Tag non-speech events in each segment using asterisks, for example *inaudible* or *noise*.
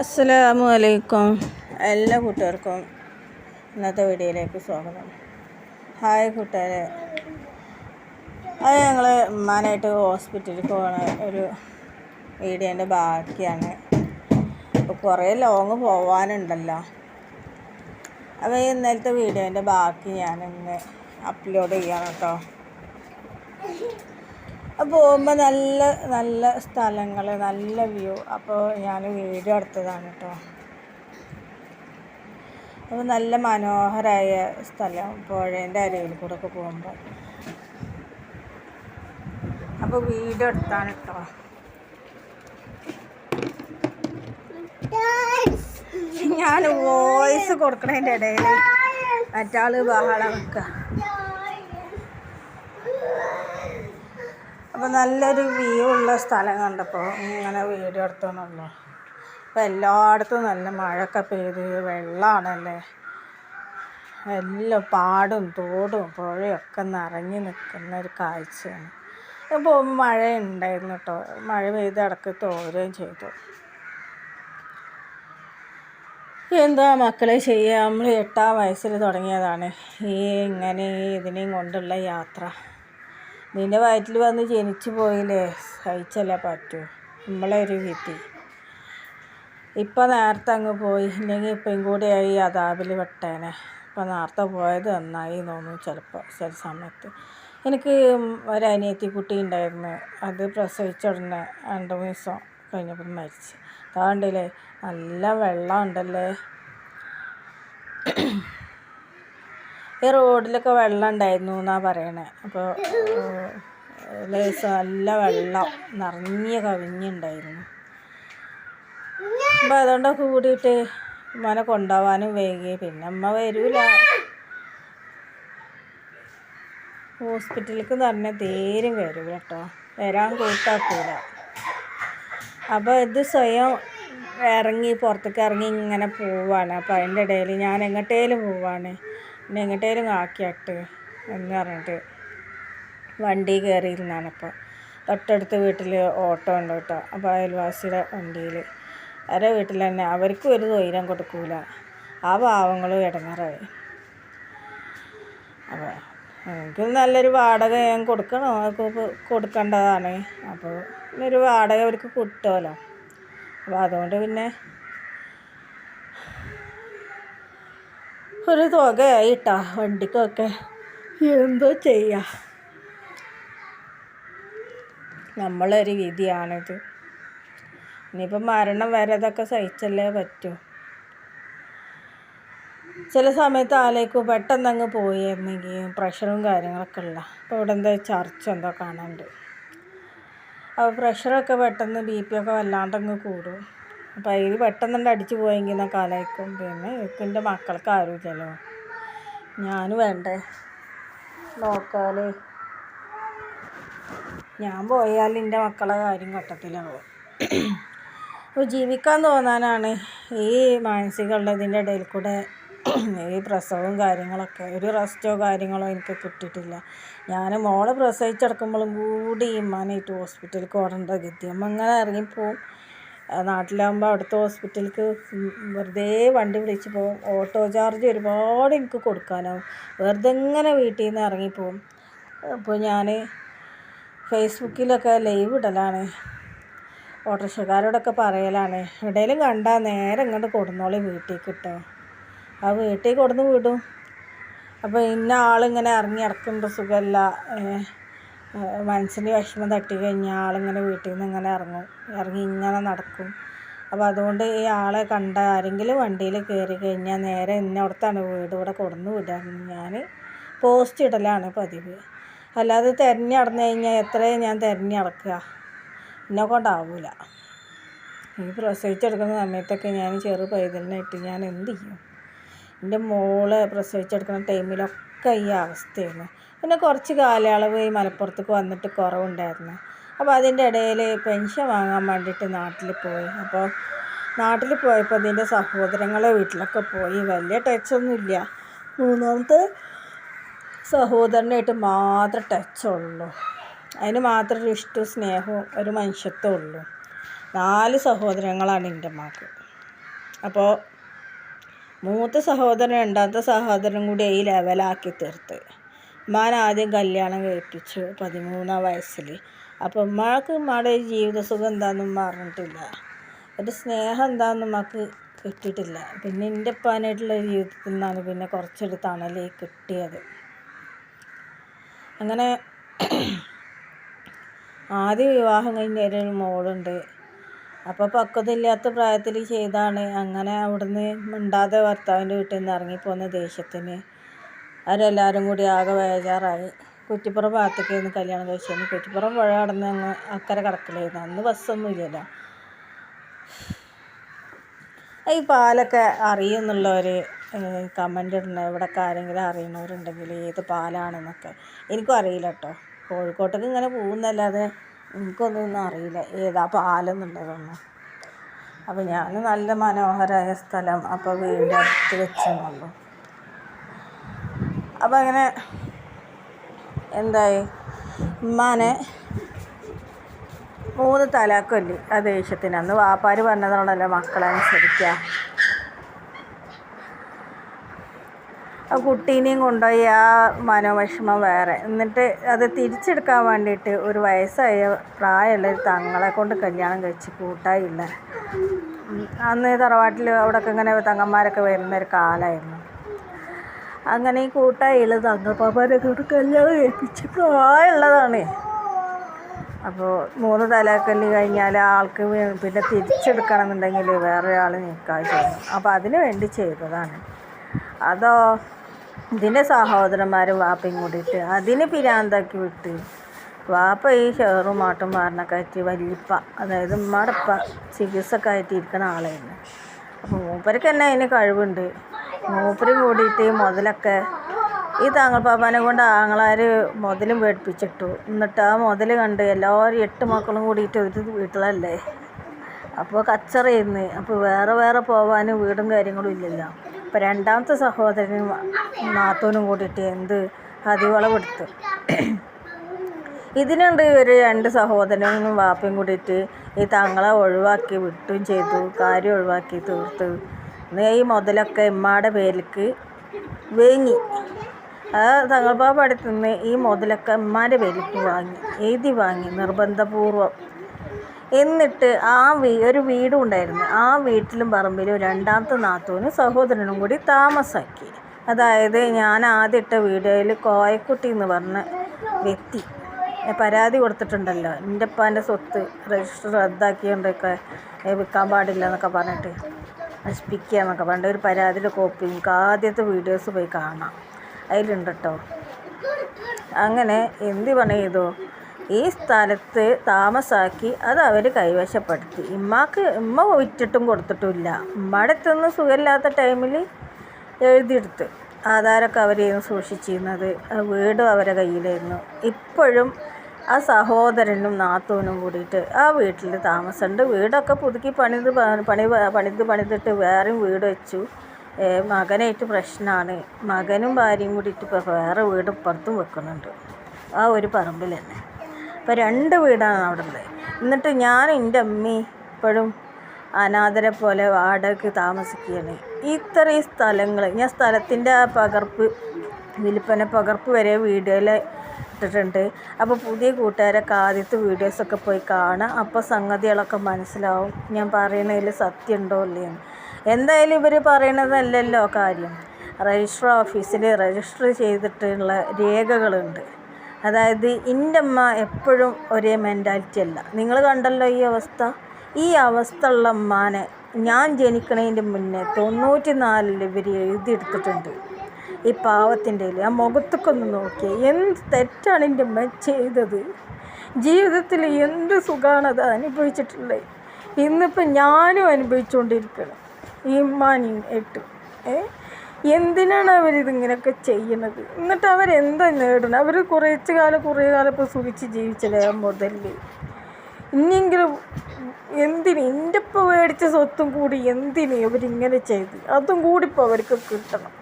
അസ്സലാമു അലൈക്കും. എല്ലാ കൂട്ടുകാർക്കും ഇന്നത്തെ വീഡിയോയിലേക്ക് സ്വാഗതം. ഹായ് കൂട്ടുകാരെ. അത് ഞങ്ങൾ ഉമ്മാനായിട്ട് ഹോസ്പിറ്റലിൽ പോകണ ഒരു വീഡിയോന്റെ ബാക്കിയാണ്. അപ്പോൾ കുറേ ലോങ് പോവാനുണ്ടല്ലോ. അപ്പോൾ ഈ ഇന്നലത്തെ വീഡിയോന്റെ ബാക്കി ഞാനിന്ന് അപ്ലോഡ് ചെയ്യണം കേട്ടോ. പോകുമ്പോൾ നല്ല നല്ല സ്ഥലങ്ങൾ നല്ല വ്യൂ. അപ്പോൾ ഞാൻ വീഡിയോ എടുത്തതാണ് കേട്ടോ അപ്പോൾ നല്ല മനോഹരമായ സ്ഥലം പുഴേന്റെ അരയിൽ കൂടെ ഒക്കെ പോകുമ്പോൾ അപ്പോൾ വീഡിയോ എടുത്താണ് കേട്ടോ ഞാൻ വോയിസ് കൊടുക്കണതിന്റെ ഇടയിൽ മറ്റാൾ ബഹളം വെക്കുക അപ്പോൾ നല്ലൊരു വ്യൂ ഉള്ള സ്ഥലം കണ്ടപ്പോൾ ഇങ്ങനെ വീഡിയോ എടുത്തോന്നുള്ളൂ അപ്പോൾ എല്ലായിടത്തും നല്ല മഴയൊക്കെ പെയ്ത് വെള്ളമാണല്ലേ എല്ലാം പാടും തോടും പുഴയൊക്കെ നിറഞ്ഞു നിൽക്കുന്ന ഒരു കാഴ്ചയാണ്. അപ്പോൾ മഴ ഉണ്ടായിരുന്നു കേട്ടോ. മഴ പെയ്ത് ഇടയ്ക്ക് തോരുകയും ചെയ്തു. എന്താ മക്കളെ ചെയ്യുക നമ്മൾ എട്ടാം വയസ്സിൽ തുടങ്ങിയതാണ്. ഈ ഇങ്ങനെ ഇതിനെയും കൊണ്ടുള്ള യാത്ര. നിന്റെ വയറ്റിൽ വന്ന് ജനിച്ചു പോയില്ലേ? സഹിച്ചല്ലേ പറ്റൂ. നമ്മളെ ഒരു വിധി. ഇപ്പം നേരത്തെ അങ്ങ് പോയി. ഇല്ലെങ്കിൽ ഇപ്പം കൂടെ ആയി അതാവിൽ വെട്ടേനെ. ഇപ്പം നേരത്തെ പോയത് നന്നായി തോന്നും ചിലപ്പോൾ ചില സമയത്ത്. എനിക്ക് ഒരു അനിയത്തി കുട്ടി ഉണ്ടായിരുന്നു. അത് പ്രസവിച്ച ഉടനെ രണ്ട് മൂന്ന് ദിവസം കഴിഞ്ഞപ്പോൾ മരിച്ചു. അതുകൊണ്ടില്ലേ നല്ല വെള്ളം ഉണ്ടല്ലേ? ഈ റോഡിലൊക്കെ വെള്ളം ഉണ്ടായിരുന്നു എന്നാണ് പറയണേ. അപ്പോൾ ലേസ് നല്ല വെള്ളം നിറഞ്ഞ കവിഞ്ഞുണ്ടായിരുന്നു. അപ്പോൾ അതുകൊണ്ടൊക്കെ കൂടിയിട്ട് ഉമ്മനെ കൊണ്ടുപോകാനും വൈകി. പിന്നെ അമ്മ വരൂല. ഹോസ്പിറ്റലിലേക്ക് തന്നെ തീരും വരും കേട്ടോ. വരാൻ കൂട്ടാക്കൂല. അപ്പോൾ ഇത് സ്വയം ഇറങ്ങി പുറത്തേക്ക് ഇറങ്ങി ഇങ്ങനെ പോവാണ്. അപ്പോൾ അതിന്റെ ഇടയിൽ ഞാൻ എങ്ങോട്ടേലും പോവാണ്. പിന്നെ എങ്ങോട്ടേലും ആക്കിയാട്ട് എന്ന് പറഞ്ഞിട്ട് വണ്ടി കയറിയിരുന്നാണ് അപ്പോൾ തൊട്ടടുത്ത വീട്ടിൽ ഓട്ടോ ഉണ്ട് കേട്ടോ. അപ്പോൾ അയൽവാസിയുടെ വണ്ടിയിൽ. അവരുടെ വീട്ടിൽ തന്നെ അവർക്കും ഒരു തൊയിരം കൊടുക്കൂല. ആ പാവങ്ങളും ഇടങ്ങാറായി. അപ്പോൾ എനിക്ക് നല്ലൊരു വാടക ഞാൻ കൊടുക്കണോ? കൊടുക്കേണ്ടതാണ്. അപ്പോൾ ഒരു വാടക അവർക്ക് കിട്ടുമല്ലോ. അപ്പോൾ അതുകൊണ്ട് പിന്നെ ഒരു തുകയായിട്ടാ വണ്ടിക്കൊക്കെ. എന്തോ ചെയ്യാ? നമ്മളൊരു വിധിയാണിത്. ഇനിയിപ്പോൾ മരണം വരെ അതൊക്കെ സഹിച്ചല്ലേ പറ്റൂ. ചില സമയത്ത് ആലോചിക്കും പെട്ടെന്ന് അങ്ങ് പോയിരുന്നെങ്കിൽ പ്രഷറും കാര്യങ്ങളൊക്കെ ഉള്ള. അപ്പോൾ ഇവിടെ എന്താ ചർച്ച എന്തോ കാണാനുണ്ട്. അപ്പോൾ പ്രഷറൊക്കെ പെട്ടെന്ന് ബി പി ഒക്കെ വല്ലാണ്ടങ്ങ് കൂടും. അപ്പോൾ അതിൽ പെട്ടെന്ന് അടിച്ചു പോയെങ്കിൽ ആലോചിക്കും പിന്നെ എന്റെ മക്കൾക്ക് ആരുമില്ലല്ലോ ഞാൻ വേണ്ടേ? നോക്കാൽ ഞാൻ പോയാൽ എന്റെ മക്കളെ കാര്യം ഘട്ടത്തിലാവും. അപ്പോൾ ജീവിക്കാൻ തോന്നാനാണ് ഈ മാനസികമുള്ളതിന്റെ ഇടയിൽ കൂടെ ഈ പ്രസവവും കാര്യങ്ങളൊക്കെ. ഒരു റെസ്റ്റോ കാര്യങ്ങളോ എനിക്ക് കിട്ടിയിട്ടില്ല. ഞാൻ മോളെ പ്രസവിച്ചെടുക്കുമ്പോഴും കൂടി ഇമ്മാനായിട്ട് ഹോസ്പിറ്റലിൽ ഓടേണ്ട ഗതി. അമ്മ അങ്ങനെ ഇറങ്ങിപ്പോവും. നാട്ടിലാകുമ്പോൾ അവിടുത്തെ ഹോസ്പിറ്റലിലേക്ക് വെറുതെ വണ്ടി വിളിച്ച് പോകും ഓട്ടോ ചാർജ് ഒരുപാട് എനിക്ക് കൊടുക്കാനാവും. വെറുതെ ഇങ്ങനെ വീട്ടിൽ നിന്ന് ഇറങ്ങിപ്പോവും അപ്പോൾ ഞാൻ ഫേസ്ബുക്കിലൊക്കെ ലൈവ് ഇടലാണ്. ഓട്ടോറിക്ഷക്കാരോടൊക്കെ പറയലാണ് എവിടെയെങ്കിലും കണ്ടാൽ നേരെ ഇങ്ങോട്ട് കൊടുന്നോളി വീട്ടിൽ കിട്ടോ ആ വീട്ടിൽ കൊടുന്ന് വിടും. അപ്പോൾ ഇന്ന ആളിങ്ങനെ ഇറങ്ങി ഇറക്കുന്നുണ്ട് സുഖമല്ല മനസ്സിന് വിഷമം തട്ടി കഴിഞ്ഞാൽ ആളിങ്ങനെ വീട്ടിൽ നിന്ന് ഇങ്ങനെ ഇറങ്ങും. ഇറങ്ങി ഇങ്ങനെ നടക്കും. അപ്പോൾ അതുകൊണ്ട് ഈ ആളെ കണ്ട ആരെങ്കിലും വണ്ടിയിൽ കയറി കഴിഞ്ഞാൽ നേരെ എന്നെ അവിടുത്താണ് വീട് ഇവിടെ കൊടുന്ന് വിടുക ഞാൻ പോസ്റ്റ് ഇടലാണ് പതിവ്. അല്ലാതെ തിരഞ്ഞ് നടന്നു കഴിഞ്ഞാൽ എത്രയും ഞാൻ തിരഞ്ഞ് നടക്കുക? എന്നെ കൊണ്ടാവില്ല ഈ പ്രസവിച്ചെടുക്കുന്ന സമയത്തൊക്കെ ഞാൻ ചെറു പൈതലിനായിട്ട് ഞാൻ എന്ത് ചെയ്യും? എന്റെ മോൾ പ്രസവിച്ചെടുക്കുന്ന ടൈമിലൊക്കെ ഈ അവസ്ഥയായിരുന്നു പിന്നെ കുറച്ച് കാലയളവ് ഈ മലപ്പുറത്തേക്ക് വന്നിട്ട് കുറവുണ്ടായിരുന്നു. അപ്പോൾ അതിന്റെ ഇടയിൽ പെൻഷൻ വാങ്ങാൻ വേണ്ടിയിട്ട് നാട്ടിൽ പോയി. അപ്പോൾ നാട്ടിൽ പോയപ്പോൾ അതിന്റെ സഹോദരങ്ങളെ വീട്ടിലൊക്കെ പോയി. വലിയ ടച്ചൊന്നുമില്ല മൂന്നാമത്തെ സഹോദരനായിട്ട് മാത്രം ടച്ചുള്ളൂ അതിന് മാത്രം ഒരു ഇഷ്ടവും സ്നേഹവും ഒരു മനുഷ്യത്വം ഉള്ളൂ. നാല് സഹോദരങ്ങളാണ് എന്റെ മാക്ക് അപ്പോൾ മൂത്ത സഹോദരൻ രണ്ടാമത്തെ സഹോദരൻ കൂടി ഈ ലെവലാക്കി തീർത്ത്. ഉമ്മാൻ ആദ്യം കല്യാണം കഴിപ്പിച്ചു പതിമൂന്നാം വയസ്സിൽ അപ്പോൾ ഉമ്മാക്ക് ഉമ്മയുടെ ജീവിത സുഖം എന്താണെന്ന് അറിഞ്ഞിട്ടില്ല. ഒരു സ്നേഹം എന്താണെന്ന് ഉമ്മക്ക് കിട്ടിയിട്ടില്ല. പിന്നെ എന്റെ ഉപ്പാനായിട്ടുള്ള ജീവിതത്തിൽ നിന്നാണ് പിന്നെ കുറച്ചൊരു തണൽ കിട്ടിയത്. അങ്ങനെ ആദ്യ വിവാഹം കഴിഞ്ഞ ഒരു മോളുണ്ട്. അപ്പോൾ പക്വതയില്ലാത്ത പ്രായത്തിൽ ചെയ്താണ്. അങ്ങനെ അവിടുന്ന് മിണ്ടാതെ ഭർത്താവിന്റെ വീട്ടിൽ നിന്ന് ഇറങ്ങിപ്പോന്ന ദേഷ്യത്തിന്. അവരെല്ലാവരും കൂടി ആകെ ബേജാറായി. കുറ്റിപ്പുറം ഭാഗത്തേക്കായിരുന്നു കല്യാണം കഴിച്ചത് കുറ്റിപ്പുറം പുഴ കടന്ന് അങ്ങ് അക്കരെ കിടക്കലായിരുന്നു. അന്ന് ബസ്സൊന്നും ഇല്ലല്ലോ. ഈ പാലൊക്കെ അറിയുന്നുള്ളവർ കമന്റ് ഇടണ. ഇവിടെയൊക്കെ ആരെങ്കിലും അറിയണവരുണ്ടെങ്കിൽ ഏത് പാലാണെന്നൊക്കെ. എനിക്കും അറിയില്ല കേട്ടോ കോഴിക്കോട്ടേക്ക് ഇങ്ങനെ പോകുന്നല്ലാതെ എനിക്കൊന്നും അറിയില്ല ഏതാ പാലെന്നുള്ളതൊന്നും. അപ്പോൾ ഞാൻ നല്ല മനോഹരമായ സ്ഥലം. അപ്പോൾ വീടിന്റെ അടുത്ത് വെച്ചെന്നുള്ളൂ അപ്പോൾ അങ്ങനെ എന്തായി? ഉമ്മാനെ മൂന്ന് തലാക്കൊല്ലി ആ ദേഷ്യത്തിന്. അന്ന് വാപ്പാര് പറഞ്ഞതാണല്ലോ മക്കളെ അനുസരിക്കുക ആ കുട്ടീനെയും കൊണ്ടുപോയി ആ മനോവിഷമം വേറെ. എന്നിട്ട് അത് തിരിച്ചെടുക്കാൻ വേണ്ടിയിട്ട് ഒരു വയസ്സായ പ്രായമുള്ള ഒരു തങ്ങളെ കൊണ്ട് കല്യാണം കഴിച്ച് കൂട്ടായില്ല. അന്ന് തറവാട്ടിൽ അവിടെയൊക്കെ ഇങ്ങനെ തങ്ങന്മാരൊക്കെ വരുന്നൊരു കാലമായിരുന്നു അങ്ങനെ ഈ കൂട്ടായില്ല തങ്ങപ്പാപ്പാരെ കൊണ്ട് കല്യാണം കഴിപ്പിച്ച് പ്രായമുള്ളതാണ്. അപ്പോൾ മൂന്ന് തലക്കല്ലി കഴിഞ്ഞാൽ ആൾക്ക് പിന്നെ തിരിച്ചെടുക്കണം എന്നുണ്ടെങ്കിൽ ആൾ നിൽക്കാൻ ചെയ്യണം. അപ്പോൾ അതിന് വേണ്ടി ചെയ്തതാണ്. അതോ ഇതിന്റെ സഹോദരന്മാരും വാപ്പയും കൂടിയിട്ട് അതിന് പിരാന്താക്കി വിട്ട് വാപ്പ ഈ ഷെയറും മാട്ടും മാറിനെ ആയിട്ട് വല്യപ്പ അതായത് മടപ്പ ചികിത്സ കയറ്റിയിരിക്കുന്ന ആളായിരുന്നു. അപ്പോൾ മൂപ്പർക്ക് തന്നെ അതിന് കഴിവുണ്ട്. മൂപ്പരും കൂടിയിട്ട് മുതലൊക്കെ ഈ താങ്കൾ പാപ്പാനെ കൊണ്ട് ആങ്ങളാർ മുതലും പേടിപ്പിച്ചിട്ടു. എന്നിട്ട് ആ മുതൽ കണ്ട് എല്ലാവരും എട്ട് മക്കളും കൂടിയിട്ട് ഒരു വീട്ടിലല്ലേ? അപ്പോൾ കച്ചറയായിരുന്നു അപ്പോൾ വേറെ വേറെ പോകാനും വീടും കാര്യങ്ങളും ഇല്ലല്ലോ. അപ്പോൾ രണ്ടാമത്തെ സഹോദരനും നാത്തൂനും കൂടിയിട്ട് എന്ത് അതിവളവെടുത്തു ഇതിനുണ്ട് ഒരു രണ്ട് സഹോദരനും വാപ്പയും കൂടിയിട്ട് ഈ തങ്ങളെ ഒഴിവാക്കി വിട്ടും ചെയ്തു കാര്യം ഒഴിവാക്കി തീർത്തു. ഈ മുതലൊക്കെ ഉമ്മയുടെ പേരിലേക്ക് വേങ്ങി. അത് തങ്ങൾ ബാബ അടുത്തുനിന്ന് ഈ മുതലൊക്കെ ഉമ്മാന്റെ പേരിലേക്ക് വാങ്ങി. എഴുതി വാങ്ങി നിർബന്ധപൂർവം. എന്നിട്ട് ആ വീ ഒരു വീടും ഉണ്ടായിരുന്നു. ആ വീട്ടിലും പറമ്പിലും രണ്ടാമത്തെ നാത്തൂനും സഹോദരനും കൂടി താമസാക്കി. അതായത് ഞാൻ ആദ്യം ഇട്ട കോയക്കുട്ടി എന്ന് പറഞ്ഞ വ്യക്തി. പരാതി കൊടുത്തിട്ടുണ്ടല്ലോ. എന്റെ ഉപ്പാന്റെ സ്വത്ത് രജിസ്റ്റർ റദ്ദാക്കിയോണ്ടൊക്കെ വിൽക്കാൻ പാടില്ല എന്നൊക്കെ പറഞ്ഞിട്ട്. നശിപ്പിക്കുക എന്നൊക്കെ പണ്ട് ഒരു പരാതിയുടെ കോപ്പി നമുക്ക് ആദ്യത്തെ വീഡിയോസ് പോയി കാണാം. അതിലുണ്ട് കേട്ടോ അങ്ങനെ എന്ത് പണി ചെയ്തു? ഈ സ്ഥലത്ത് താമസാക്കി അത് അവർ കൈവശപ്പെടുത്തി. ഇമ്മാക്ക് ഇമ്മ വിറ്റിട്ടും കൊടുത്തിട്ടുമില്ല. ഇമ്മയുടെ അടുത്തൊന്നും സുഖമില്ലാത്ത ടൈമിൽ എഴുതിയെടുത്ത് ആധാരമൊക്കെ അവരെയും സൂക്ഷിച്ചിരുന്നത്. വീടും അവരെ കയ്യിലായിരുന്നു. ഇപ്പോഴും ആ സഹോദരനും നാത്തൂനും കൂടിയിട്ട് ആ വീട്ടിൽ താമസമുണ്ട്. വീടൊക്കെ പുതുക്കി പണിത് പണി പണിത് പണിതിട്ട് വേറെയും വീട് വെച്ചു. മകനായിട്ട് പ്രശ്നമാണ്. മകനും ഭാര്യയും കൂടിയിട്ട് ഇപ്പോൾ വേറെ വീട് ഇപ്പുറത്തും വെക്കുന്നുണ്ട്. ആ ഒരു പറമ്പിൽ തന്നെ. ഇപ്പോൾ രണ്ട് വീടാണ് അവിടെ ഉള്ളത്. എന്നിട്ട് ഞാൻ എന്റെ അമ്മി ഇപ്പോഴും അനാഥരെ പോലെ വാടകയ്ക്ക് താമസിക്കുകയാണ്. ഇത്രയും സ്ഥലങ്ങൾ ഞാൻ സ്ഥലത്തിന്റെ ആ പകർപ്പ് വിൽപ്പന പകർപ്പ് വരെ വീഡിയോയിൽ ഇട്ടിട്ടുണ്ട് അപ്പോൾ പുതിയ കൂട്ടുകാരൊക്കെ ആദ്യത്തെ വീഡിയോസൊക്കെ പോയി കാണാം. അപ്പോൾ സംഗതികളൊക്കെ മനസ്സിലാവും. ഞാൻ പറയുന്നതിൽ സത്യം ഉണ്ടോ ഇല്ലയെന്ന് എന്തായാലും ഇവർ പറയണതല്ലല്ലോ കാര്യം. രജിസ്റ്റർ ഓഫീസിൽ രജിസ്റ്റർ ചെയ്തിട്ടുള്ള രേഖകളുണ്ട്. അതായത് എന്റെ അമ്മ എപ്പോഴും ഒരേ മെന്റാലിറ്റി അല്ല. നിങ്ങൾ കണ്ടല്ലോ ഈ അവസ്ഥ? ഈ അവസ്ഥ ഉള്ള അമ്മാനെ ഞാൻ ജനിക്കണതിന്റെ മുന്നേ തൊണ്ണൂറ്റി നാലിൽ ഇവർ എഴുതിയെടുത്തിട്ടുണ്ട്. ഈ പാവത്തിന്റെ ആ മുഖത്തൊക്കെ നോക്കി എന്ത് തെറ്റാണ് എന്റെ അമ്മ ചെയ്തത്? ജീവിതത്തിൽ എന്ത് സുഖമാണ് അത് അനുഭവിച്ചിട്ടുള്ളത് ഇന്നിപ്പോൾ ഞാനും അനുഭവിച്ചുകൊണ്ടിരിക്കണം ഈ ഉമ്മാനെയും എട്ട് ഏ? എന്തിനാണ് അവരിതിങ്ങനെയൊക്കെ ചെയ്യണത്? എന്നിട്ട് അവരെന്താ നേടണം? അവർ കുറച്ച് കാലം കുറേ കാലം ഇപ്പോൾ സുഖിച്ച് ജീവിച്ചല്ലേ ആ മുതലിൽ ഇനിയെങ്കിലും എന്തിന്? എന്റെ ഇപ്പോൾ മേടിച്ച സ്വത്തും കൂടി എന്തിന് ഇവരിങ്ങനെ ചെയ്ത്? അതും കൂടി ഇപ്പോൾ അവർക്ക് കിട്ടണം.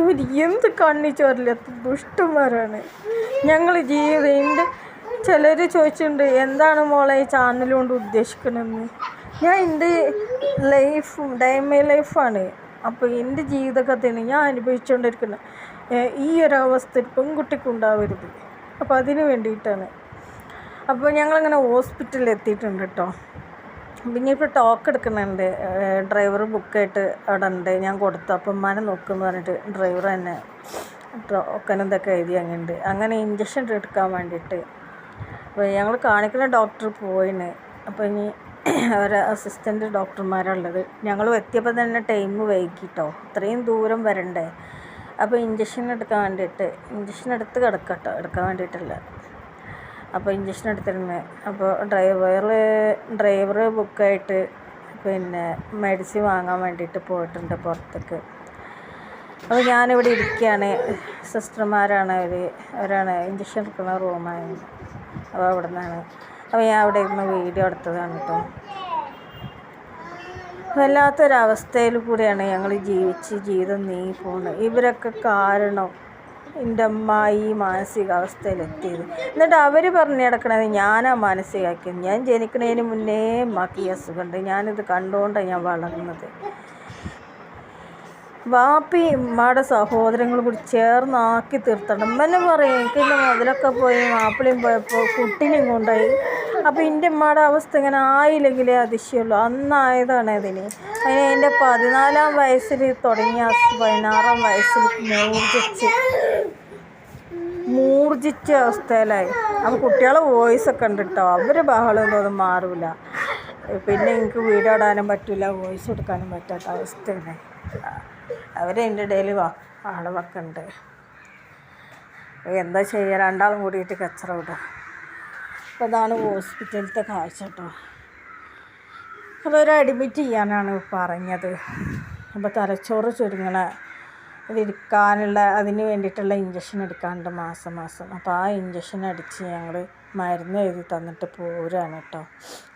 ഇവർ എന്ത് കണ്ണിച്ചോരില്ലാത്ത ദുഷ്ടന്മാരാണ്. ഞങ്ങൾ ജീവിതത്തിന്റെ ചിലർ ചോദിച്ചിട്ടുണ്ട് എന്താണ് മോളെ ഈ ചാനൽ കൊണ്ട് ഉദ്ദേശിക്കണമെന്ന് ഞാൻ എന്റെ ലൈഫ് ഡൈമൈ ലൈഫാണ്. അപ്പോൾ എന്റെ ജീവിതകഥയാണ് ഞാൻ അനുഭവിച്ചുകൊണ്ടിരിക്കുന്നത് ഈ ഒരു അവസ്ഥ പെൺകുട്ടിക്ക് ഉണ്ടാവരുത്. അപ്പോൾ അതിന് വേണ്ടിയിട്ടാണ്. അപ്പോൾ ഞങ്ങളിങ്ങനെ ഹോസ്പിറ്റലിൽ എത്തിയിട്ടുണ്ട് കേട്ടോ പിന്നെ ഇപ്പോൾ ടോക്ക് എടുക്കുന്നുണ്ട് ഡ്രൈവർ ബുക്കായിട്ട് അവിടെ ഉണ്ട്. ഞാൻ കൊടുത്തു. അപ്പം ഉമ്മാനെ നോക്കുമെന്ന് പറഞ്ഞിട്ട് ഡ്രൈവർ തന്നെ ടോക്കൻ ഇതൊക്കെ എഴുതി അങ്ങനെയുണ്ട്. അങ്ങനെ ഇഞ്ചക്ഷൻ എടുക്കാൻ വേണ്ടിയിട്ട്. അപ്പോൾ ഞങ്ങൾ കാണിക്കുന്ന ഡോക്ടർ പോയിന്. അപ്പോൾ ഇനി *clears throat* അവരെ അസിസ്റ്റന്റ് ഡോക്ടർമാരുള്ളത് ഞങ്ങൾ എത്തിയപ്പോൾ തന്നെ ടൈം വൈകിട്ടോ. ഇത്രയും ദൂരം വരണ്ടേ. അപ്പോൾ ഇഞ്ചക്ഷൻ എടുക്കാൻ വേണ്ടിയിട്ട്. ഇഞ്ചക്ഷൻ എടുത്ത് കിടക്കട്ടോ. എടുക്കാൻ വേണ്ടിയിട്ടല്ല. അപ്പോൾ ഇഞ്ചക്ഷൻ എടുത്തിരുന്നു. അപ്പോൾ ഡ്രൈവർ ഡ്രൈവർ ബുക്കായിട്ട് പിന്നെ മെഡിസിൻ വാങ്ങാൻ വേണ്ടിയിട്ട് പോയിട്ടുണ്ട് പുറത്തേക്ക്. അപ്പോൾ ഞാനിവിടെ ഇരിക്കുകയാണ്. സിസ്റ്റർമാരാണ് അവർ അവരാണ് ഇഞ്ചക്ഷൻ എടുക്കുന്ന റൂമാണ് അപ്പോൾ അവിടെ നിന്നാണ് അപ്പോൾ ഞാൻ അവിടെ ഇരുന്ന് വീഡിയോ എടുത്തതാണ് കേട്ടോ വല്ലാത്തൊരവസ്ഥയിൽ കൂടിയാണ് ഞങ്ങൾ ജീവിച്ച് ജീവിതം നീങ്ങി പോകുന്നത്. ഇവരൊക്കെ കാരണം എന്റെ അമ്മ ഈ മാനസികാവസ്ഥയിലെത്തിയത് എന്നിട്ട് അവർ പറഞ്ഞു കിടക്കണത് ഞാനാ മാനസികമാക്കിയത് ഞാൻ ജനിക്കുന്നതിന് മുന്നേ അമ്മയ്ക്ക് അസുഖമുണ്ട്. ഞാനിത് കണ്ടുകൊണ്ടാണ് ഞാൻ വളർന്നത്. വാപ്പി ഉമ്മയുടെ സഹോദരങ്ങൾ കൂടി ചേർന്നാക്കി തീർത്തണം. അമ്മനെ പറയും എനിക്ക് മുതലൊക്കെ പോയി മാപ്പിളയും പോയപ്പോൾ കുട്ടിനെയും കൊണ്ടുപോയി അപ്പോൾ എന്റെ ഉമ്മയുടെ അവസ്ഥ ഇങ്ങനെ ആയില്ലെങ്കിലേ അതിശയുള്ളൂ അന്നായതാണ് ഇതിന് അതിന് എന്റെ പതിനാലാം വയസ്സിൽ തുടങ്ങിയ പതിനാറാം വയസ്സിൽ മൂർജിച്ച്. മൂർജിച്ച അവസ്ഥയിലായി. അപ്പോൾ കുട്ടികളെ വോയിസ് ഒക്കെ ഉണ്ട് കേട്ടോ അവർ ഒന്നും മാറില്ല പിന്നെ എനിക്ക് വീടോ ഇടാനും പറ്റില്ല വോയിസ് കൊടുക്കാനും പറ്റാത്ത അവസ്ഥയാണ്. അവരെന്റെ ഇടയിൽ ആളവൊക്കെ ഉണ്ട് എന്താ ചെയ്യുക രണ്ടാളും കൂടിയിട്ട് കച്ചറ വിടുക. അപ്പോൾ അതാണ് ഹോസ്പിറ്റലിലത്തെ കാഴ്ച കേട്ടോ. അപ്പോൾ അഡ്മിറ്റ് ചെയ്യാനാണ് പറഞ്ഞത്. അപ്പോൾ തലച്ചോറ് ചുരുങ്ങണ ഇരിക്കാനുള്ള അതിന് വേണ്ടിയിട്ടുള്ള ഇഞ്ചക്ഷൻ എടുക്കാനുണ്ട് മാസം മാസം. അപ്പോൾ ആ ഇഞ്ചക്ഷൻ അടിച്ച് ഞങ്ങൾ മരുന്ന് എഴുതി തന്നിട്ട് പോരാണ് കേട്ടോ.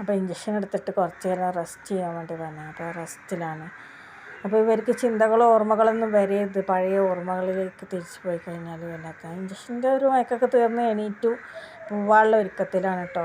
അപ്പോൾ ഇഞ്ചക്ഷൻ എടുത്തിട്ട് കുറച്ച് നേരം റെസ്റ്റ് ചെയ്യാൻ വേണ്ടി പറഞ്ഞു അപ്പോൾ റെസ്റ്റിലാണ് അപ്പോൾ ഇവർക്ക് ചിന്തകളോ ഓർമ്മകളൊന്നും വരരുത്. പഴയ ഓർമ്മകളിലേക്ക് തിരിച്ചു പോയി കഴിഞ്ഞാൽ വല്ലാത്ത. ഇഞ്ചക്ഷന്റെ ഒരു മയക്കൊക്കെ തീർന്ന് എണീറ്റു. പോവാനുള്ള ഒരുക്കത്തിലാണ് കേട്ടോ